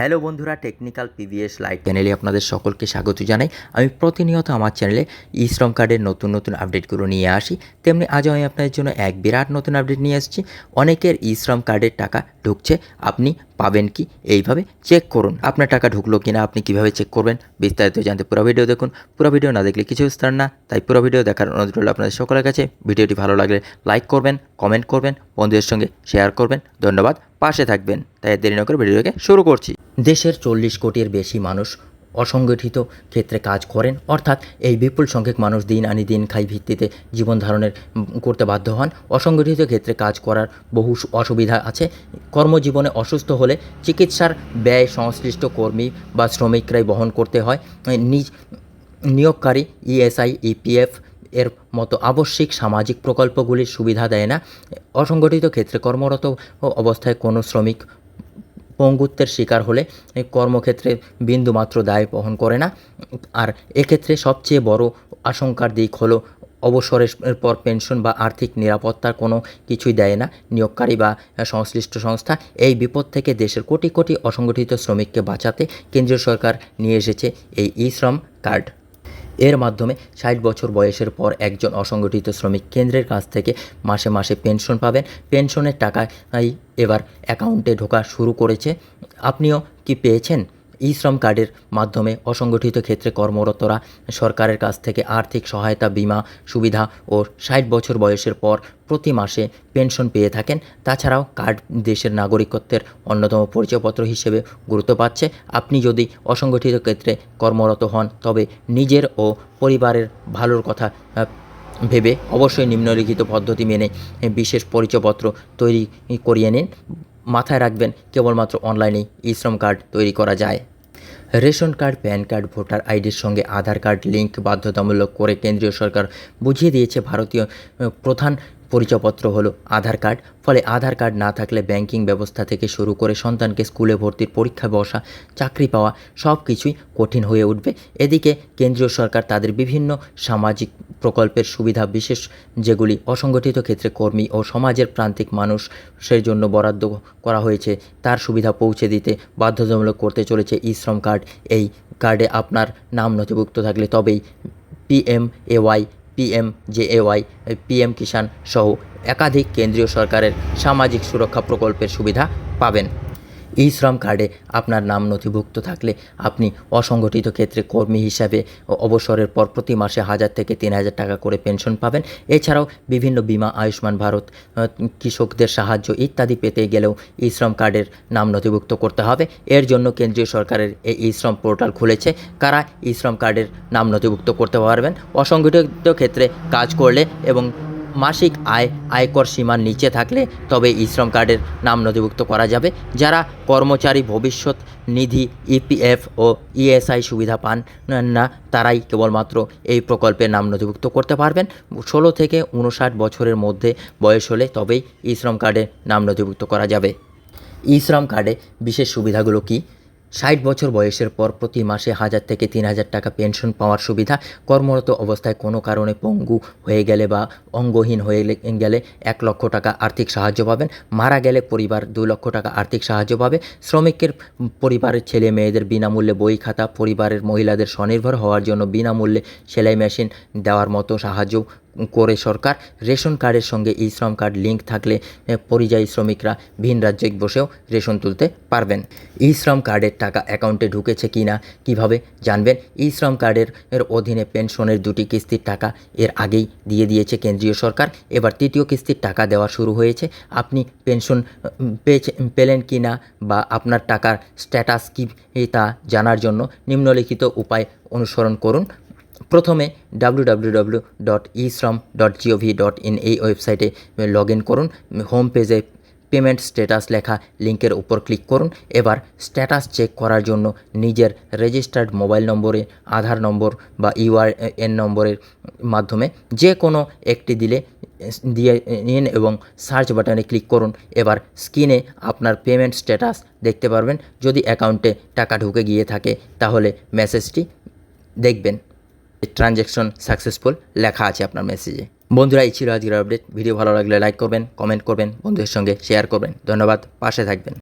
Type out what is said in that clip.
Hello বন্ধুরা technical PVS live চ্যানেলে আপনাদের সকলকে স্বাগত জানাই। আমি প্রতিনিয়ত আমার চ্যানেলে ই শ্রম কার্ডের নতুন নতুন আপডেটগুলো নিয়ে আসি। তেমনি আজও আমি আপনাদের জন্য এক বিরাট নতুন আপডেট নিয়ে এসেছি অনেকের ই শ্রম কার্ডের টাকা ঢুকছে, আপনি পাবেন কি? এইভাবে চেক করুন। আপনার টাকা ঢুকলো কিনা, আপনি কীভাবে চেক করবেন? বিস্তারিত জানতে পুরো ভিডিও দেখুন। পুরো ভিডিও না দেখলে কিছু বুঝতে না, তাই পুরো ভিডিও দেখার অনুরোধ রইল আপনাদের সকলের কাছে। ভিডিওটি ভালো লাগলে লাইক করবেন কমেন্ট করবেন, বন্ধুদের সঙ্গে শেয়ার করবেন। ধন্যবাদ। পাশে থাকবেন। তাই দেরি না করে ভিডিওকে শুরু করছি। দেশের চল্লিশ কোটির বেশি মানুষ অসংগঠিত ক্ষেত্রে কাজ করেন, অর্থাৎ এই বিপুল সংখ্যক মানুষ দিন আনি দিন খাই ভিত্তিতে জীবন ধারণের করতে বাধ্য হন। অসংগঠিত ক্ষেত্রে কাজ করার বহু অসুবিধা আছে। কর্মজীবনে অসুস্থ হলে চিকিৎসার ব্যয় সংশ্লিষ্ট কর্মী বা শ্রমিকরাই বহন করতে হয়। নিজ নিয়োগকারী ইএসআই, ইপিএফ এর মতো আবশ্যিক সামাজিক প্রকল্পগুলির সুবিধা দেয় না। অসংগঠিত ক্ষেত্রে কর্মরত অবস্থায় কোনো শ্রমিক পঙ্গুত্বের শিকার হলে কর্মক্ষেত্রে বিন্দুমাত্র দায় বহন করে না। আর এক্ষেত্রে সবচেয়ে বড় আশঙ্কার দিক হলো অবসরের পর পেনশন বা আর্থিক নিরাপত্তার কোনো কিছুই দেয় না। নিয়োগকারী বা সংশ্লিষ্ট সংস্থা এই বিপদ থেকে দেশের কোটি কোটি অসংগঠিত শ্রমিককে বাঁচাতে কেন্দ্রীয় সরকার নিয়ে এসেছে এই ই শ্রম কার্ড। এর মাধ্যমে ষাট বছর বয়সের পর একজন অসংগঠিত শ্রমিক কেন্দ্রের কাছ থেকে মাসে মাসে পেনশন পাবেন। পেনশনের টাকায় এবার অ্যাকাউন্টে ঢোকা শুরু করেছে। আপনিও কি পেয়েছেন? ই শ্রম কার্ডের মাধ্যমে অসংগঠিত ক্ষেত্রে কর্মরতরা সরকারের কাছ থেকে আর্থিক সহায়তা, বীমা সুবিধা ও ষাট বছর বয়সের পর প্রতি মাসে পেনশন পেয়ে থাকেন। তাছাড়াও কার্ড দেশের নাগরিকত্বের অন্যতম পরিচয়পত্র হিসেবে গুরুত্ব পাচ্ছে। আপনি যদি অসংগঠিত ক্ষেত্রে কর্মরত হন, তবে নিজের ও পরিবারের ভালোর কথা ভেবে অবশ্যই নিম্নলিখিত পদ্ধতি মেনে বিশেষ পরিচয়পত্র তৈরি করিয়ে নিন। মাথায় রাখবেন, কেবলমাত্র অনলাইনেই ই শ্রম কার্ড তৈরি করা যায়। Ration card, PAN card, voter আইডির সঙ্গে আধার কার্ড লিঙ্ক বাধ্যতামূলক করে কেন্দ্রীয় সরকার বুঝিয়ে দিয়েছে, ভারতীয় প্রধান পরিচয়পত্র হলো আধার কার্ড। ফলে আধার কার্ড না থাকলে ব্যাংকিং ব্যবস্থা থেকে শুরু করে সন্তানকে স্কুলে ভর্তির পরীক্ষায় বসা, চাকরি পাওয়া সব কিছুই কঠিন হয়ে উঠবে। এদিকে কেন্দ্রীয় সরকার তাদের বিভিন্ন সামাজিক প্রকল্পের সুবিধা বিশেষ যেগুলি অসংগঠিত ক্ষেত্রে কর্মী ও সমাজের প্রান্তিক মানুষের জন্য বরাদ্দ করা হয়েছে, তার সুবিধা পৌঁছে দিতে বাধ্যতামূলক করতে চলেছে ই শ্রম কার্ড। এই কার্ডে আপনার নাম নথিভুক্ত থাকলে তবেই PM A Y PM J A Y PM Kisan সহ একাধিক কেন্দ্রীয় সরকারের সামাজিক সুরক্ষা প্রকল্পের সুবিধা পাবেন। ই শ্রম কার্ডে আপনার নাম নথিভুক্ত থাকলে আপনি অসংগঠিত ক্ষেত্রে কর্মী হিসাবে অবসরের পর প্রতি মাসে হাজার থেকে তিন হাজার টাকা করে পেনশন পাবেন। এছাড়াও বিভিন্ন বিমা, আয়ুষ্মান ভারত কৃষকদের সাহায্য ইত্যাদি পেতে গেলেও ই শ্রম কার্ডের নাম নথিভুক্ত করতে হবে। এর জন্য কেন্দ্রীয় সরকারের এই ই শ্রম পোর্টাল খুলেছে। কারা ই শ্রম কার্ডের নাম নথিভুক্ত করতে পারবেন? অসংগঠিত ক্ষেত্রে কাজ করলে এবং মাসিক আয়, আয়কর সীমার নিচে থাকলে তবে শ্রম কার্ডের নাম নথিভুক্ত করা যাবে। যারা কর্মচারী ভবিষ্যৎ নিধি ইপিএফ ও ইএসআই সুবিধা পান না, তারাই কেবলমাত্র এই প্রকল্পে নাম নথিভুক্ত করতে পারবেন। ষোলো থেকে উনষাট বছরের মধ্যে বয়স হলে তবেই শ্রম কার্ডে নাম নথিভুক্ত করা যাবে। ই শ্রম কার্ডে বিশেষ সুবিধাগুলো কি? ষাট বছর বয়সের পর প্রতি মাসে হাজার থেকে তিন হাজার টাকা পেনশন পাওয়ার সুবিধা কর্মরত অবস্থায় কোনো কারণে পঙ্গু হয়ে গেলে বা অঙ্গহীন হয়ে গেলে এক লক্ষ টাকা আর্থিক সাহায্য পাবেন। মারা গেলে পরিবার দু লক্ষ টাকা আর্থিক সাহায্য পাবে। শ্রমিকের পরিবারের ছেলে মেয়েদের বিনামূল্যে বই খাতা, পরিবারের মহিলাদের স্বনির্ভর হওয়ার জন্য বিনামূল্যে সেলাই মেশিন দেওয়ার মতো সাহায্য করে সরকার। রেশন কার্ডের সঙ্গে ই শ্রম কার্ড লিঙ্ক থাকলে পরিযায়ী শ্রমিকরা ভিন রাজ্যে বসেও রেশন তুলতে পারবেন। ই শ্রম কার্ডের টাকা অ্যাকাউন্টে ঢুকেছে কি না, কীভাবে জানবেন? ই শ্রম কার্ডের, এর অধীনে পেনশনের দুটি কিস্তির টাকা এর আগেই দিয়ে দিয়েছে কেন্দ্রীয় সরকার। এবার তৃতীয় কিস্তির টাকা দেওয়া শুরু হয়েছে। আপনি পেনশন পেয়েছে, পেলেন কি না বা আপনার টাকার স্ট্যাটাস কী, তা জানার জন্য নিম্নলিখিত উপায় অনুসরণ করুন। প্রথমে ডাব্লিউ ডট ই শ্রম ডট জিওভি ডট ইন এই ওয়েবসাইটে লগ ইন করুন হোম পেজে পেমেন্ট স্ট্যাটাস লেখা লিঙ্কের উপর ক্লিক করুন, এবার স্ট্যাটাস চেক করার জন্য নিজের রেজিস্টার্ড মোবাইল নম্বরে, আধার নম্বর বা ইউআরএন নম্বরের মাধ্যমে যে কোনো একটি দিলে দিয়ে নিন এবং সার্চ বাটনে ক্লিক করুন। এবার স্ক্রিনে আপনার পেমেন্ট স্ট্যাটাস দেখতে পারবেন। যদি অ্যাকাউন্টে টাকা ঢুকে গিয়ে থাকে, তাহলে মেসেজটি দেখবেন। ট্রানজ্যাকশন সাকসেসফুল লেখা আছে আপনার মেসেজে বন্ধুরা, এই ছিল আজকের আপডেট ভিডিও ভালো লাগলে লাইক করবেন কমেন্ট করবেন, বন্ধুদের সঙ্গে শেয়ার করবেন। ধন্যবাদ, পাশে থাকবেন।